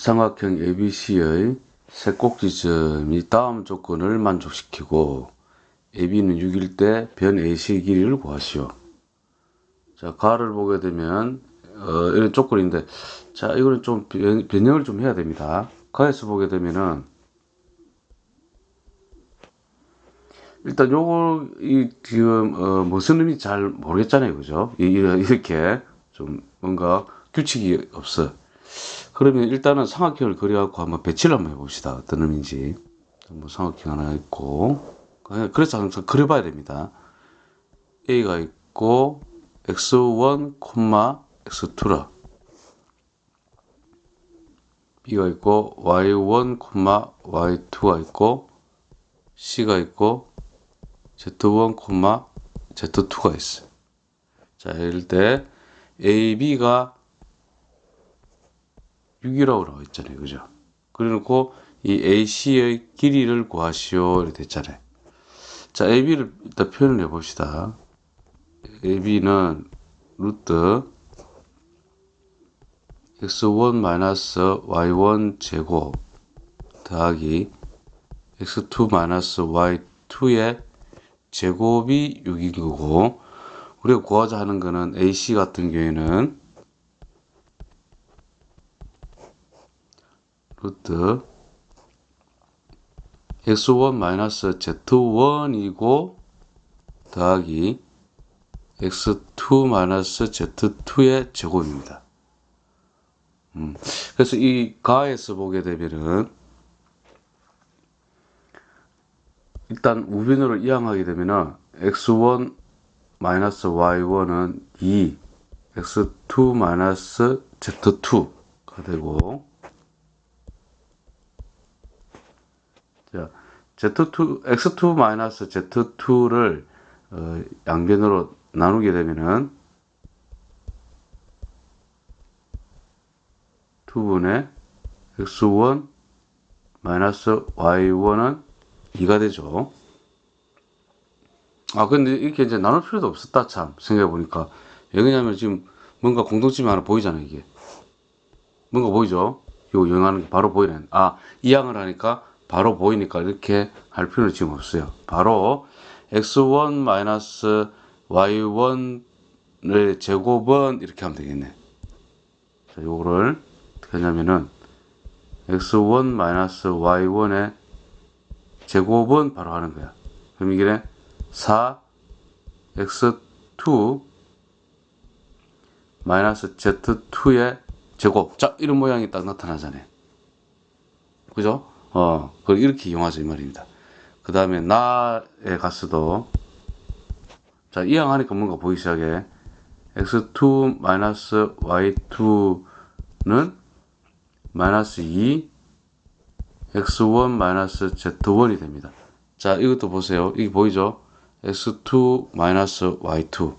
삼각형 ABC의 세 꼭지점이 다음 조건을 만족시키고 AB는 6일 때 변 AC 길이를 구하시오. 자, 가를 보게 되면 어, 이런 조건인데 자, 이거는 좀 변, 변형을 좀 해야 됩니다. 가에서 보게 되면은 일단 요거 이 지금 어, 무슨 의미인지 잘 모르겠잖아요, 그죠? 이렇게 좀 뭔가 규칙이 없어. 그러면 일단은 삼각형을 그려갖고 한번 배치를 한번 해봅시다. 어떤 의미인지. 뭐 삼각형 하나 있고 그래서 항상 그려봐야 됩니다. A가 있고 x1, x2라 B가 있고 y1, y2가 있고 C가 있고 Z1, Z2가 있어요. 자, 이럴 때 A, B가 6이라고 나와 있잖아요. 그죠? 그래 놓고 이 AC의 길이를 구하시오. 이렇게 됐잖아요. 자, AB를 일단 표현을 해 봅시다. AB는 루트 x1 마이너스 y1 제곱 더하기 x2 마이너스 y2의 제곱이 6인 거고 우리가 구하자 하는 거는 AC 같은 경우에는 루트 x1 마이너스 z1이고 더하기 x2 마이너스 z2의 제곱입니다. 음, 그래서 이 가에서 보게 되면은 일단 우변으로 이항하게 되면은 x1 마이너스 y1은 2 x2 마이너스 z2가 되고 자, Z2, X2 마이너스 Z2를 어, 양변으로 나누게 되면은 2분의 X1 마이너스 Y1은 2가 되죠. 아, 근데 이렇게 이제 나눌 필요도 없었다, 참. 생각해보니까. 왜 그러냐면 지금 뭔가 공통점이 하나 보이잖아요, 이게. 뭔가 보이죠? 이거 영하는 게 바로 보이네. 아, 이항을 하니까 바로 보이니까 이렇게 할 필요는 지금 없어요. 바로 x1 마이너스 y1의 제곱은 이렇게 하면 되겠네. 자, 요거를 어떻게 하냐면은 x1 마이너스 y1의 제곱은 바로 하는 거야. 그럼 이게 4 x2 마이너스 z2의 제곱. 자, 이런 모양이 딱 나타나잖아요. 그죠? 어, 그걸 이렇게 이용하자 이 말입니다. 그 다음에 나의 가스도 자 이항하니까 뭔가 보이기 시작해. x2 마이너스 y2는 마이너스 2 x1 마이너스 z1이 됩니다. 자 이것도 보세요. 이게 보이죠? x2 마이너스 y2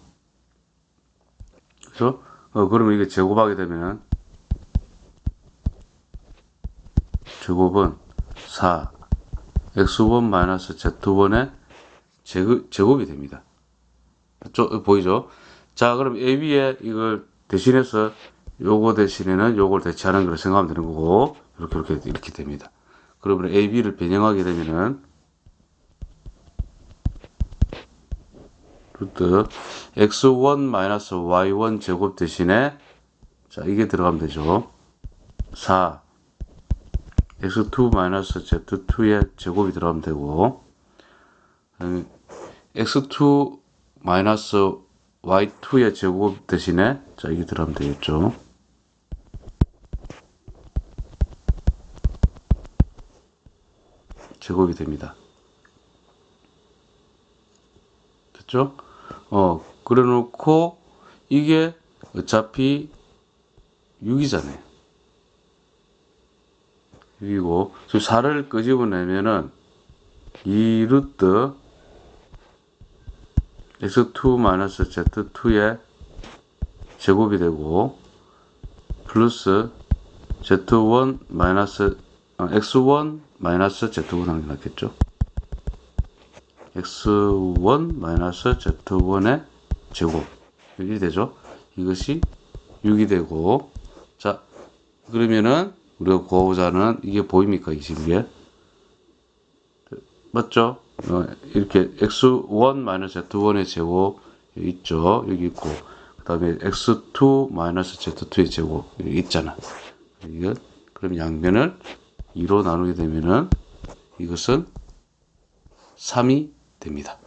그죠? 어, 그러면 이게 제곱하게 되면 제곱은 4 x1 마이너스 z1의 제곱, 제곱 이 됩니다. 저, 보이죠? 자, 그럼 AB에 이걸 대신해서 요거 대신에는 요걸 대체하는 걸 생각하면 되는 거고 이렇게 이렇게 이렇게 됩니다. 그러면 AB를 변형하게 되면은 루트 x1 마이너스 y1 제곱 대신에 자 이게 들어가면 되죠. 4 x2 마이너스 z2의 제곱이 들어가면 되고 음, x2 마이너스 y2의 제곱 대신에 자 이게 들어가면 되겠죠. 제곱이 됩니다. 됐죠? 어, 그래 놓고 이게 어차피 6이잖아요. 6이고, 4를 끄집어내면은 2 루트 x2 마이너스 z2의 제곱이 되고, 플러스 z1 마이너스 어, x1 마이너스 z1 하는 게 낫겠죠? x1 마이너스 z1의 제곱 이렇게 되죠. 이것이 6이 되고 자 그러면은 우리가 구하고자 하는 이게 보입니까? 이 식에 맞죠? 어, 이렇게 x1 마이너스 z1의 제곱 있죠? 여기 있고 그 다음에 x2 마이너스 z2의 제곱 있잖아. 이거 그럼 양변을 2로 나누게 되면은 이것은 3이 됩니다.